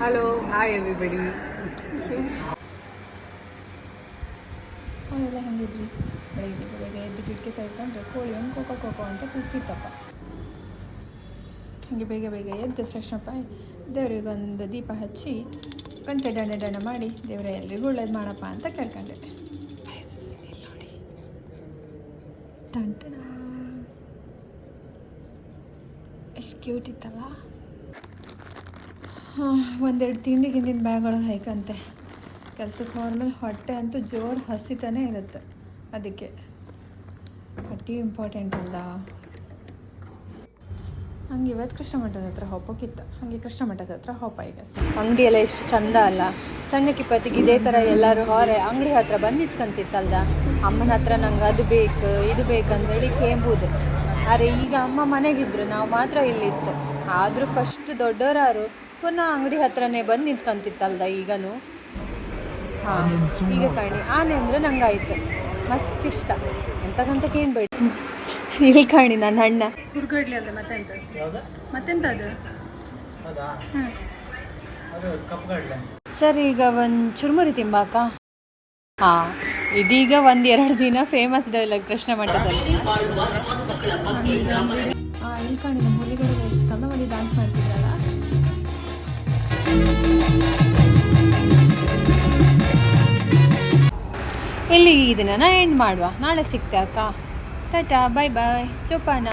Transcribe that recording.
Hello hi everybody ಅವೆಲ್ಲ ಹೆಂಗಿದ್ರಿ? ಬೆಳಿಗ್ಗೆ ಬೇಗ ಬೇಗ ಎದ್ದು ಕಿಟಕಿ ಸೈಡ್ಕೊಂಡ್ರೆ ಕೋಳಿ ಒಂದು ಕೋಕೋ ಕೋಕೋ ಅಂತ ಕೂತಿತ್ತಪ್ಪ. ಹಾಗೆ ಬೇಗ ಬೇಗ ಎದ್ದು ಫ್ರೆಶ್ ಅಪ್ ಆಗಿ ದೇವರಿಗೊಂದು ಒಂದು ದೀಪ ಹಚ್ಚಿ ಗಂಟೆ ದಂಡ ದಂಡ ಮಾಡಿ ದೇವರ ಎಲ್ರಿಗೂ ಒಳ್ಳೇದು ಮಾಡಪ್ಪ ಅಂತ ಕೇಳ್ಕೊಂಡೆ. ಇಲ್ಲಿ ನೋಡಿ ಟಂಟಣ ಎಷ್ಟು ಕ್ಯೂಟ್ ಇತ್ತಲ್ಲ. ಒಂದೆರಡು ತಿಂಡಿ ಗಿಂದಿನ ಬ್ಯಾಗ್ಗಳು ಹೈಕಂತೆ ಕೆಲಸಕ್ಕೆ ಹೋದ್ಮೇಲೆ ಹೊಟ್ಟೆ ಅಂತೂ ಜೋರು ಹಸಿತಾನೇ ಇರುತ್ತೆ. ಅದಕ್ಕೆ ಹೊಟ್ಟೆ ಇಂಪಾರ್ಟೆಂಟ್ ಅಲ್ಲ. ಹಂಗೆ ಇವತ್ತು ಕೃಷ್ಣ ಮಠದ ಹತ್ರ ಹೋಗೋಕ್ಕಿತ್ತು ಹಾಗೆ ಕೃಷ್ಣ ಮಠದ ಹತ್ರ ಹೋಪ ಈಗ ಅಂಗಡಿ ಎಲ್ಲ ಎಷ್ಟು ಚಂದ ಅಲ್ಲ. ಸಣ್ಣ ಕಿಪ್ಪತ್ತಿಗೆ ಇದೇ ಥರ ಎಲ್ಲರೂ ಹೊರೆ ಅಂಗಡಿ ಹತ್ರ ಬಂದು ನಿಂತ್ಕೊಂತಿತ್ತಲ್ದ ಅಮ್ಮನ ಹತ್ರ ನಂಗೆ ಅದು ಬೇಕು, ಇದು ಬೇಕಂದೇಳಿ ಕೇಂಬುದು. ಆದರೆ ಈಗ ಅಮ್ಮ ಮನೆಗಿದ್ರು, ನಾವು ಮಾತ್ರ ಇಲ್ಲಿತ್ತು. ಆದರೂ ಫಸ್ಟ್ ದೊಡ್ಡವರಾರು ಪುನಃ ಅಂಗಡಿ ಹತ್ರನೇ ಬಂದು ನಿಂತ್ಕೊಂತಿತ್ತಲ್ದ ಈಗನು? ಹಾಂ ಈಗ ಕಣಿ. ಆನೆ ಅಂದರೆ ನಂಗಾಯ್ತು. ಮಸ್ತ್ ಇಷ್ಟ. ಎಂತಕ್ಕಂತಕ್ಕೆ ಏನು ಬೇಡ ಇಲ್ಲಿ ಕಾಣಿ ನನ್ನ ಅಣ್ಣ. ಹುರ್ಗಡ್ಲಿ ಅಲ್ಲ ಮತ್ತೆಂತ? ಮತ್ತೆಂತ ಅದು? ಹೌದಾ? ಅದು ಕಪ್ಪುಗಡ್ಲೆ ಸರ್ ಈಗ ಒಂದು ಚುರುಮುರಿ ತಿಂಬಾಕ ಹಾಂ ಇದೀಗ ಒಂದು ಎರಡು ದಿನ ಫೇಮಸ್ ಡೈಲಾಗ್ ಕೃಷ್ಣ ಮಠದಲ್ಲಿ. ಹಾಂ ಇಲ್ಲಿ ಕಾಣಿ ನಮ್ಮ ಚಂದ ಮಾಡಿ ಡಾನ್ಸ್ ಮಾಡ್ತಿದ್ರಲ್ಲ ಇಲ್ಲಿಗೆ ಈ ನಾ ಎಂಡ್ ಮಾಡುವ. ನಾಳೆ ಸಿಗ್ತೆ ಅಕ್ಕ ಟಾಟಾ ಬಾಯ್ ಬಾಯ್ ಚೋಪಾನ.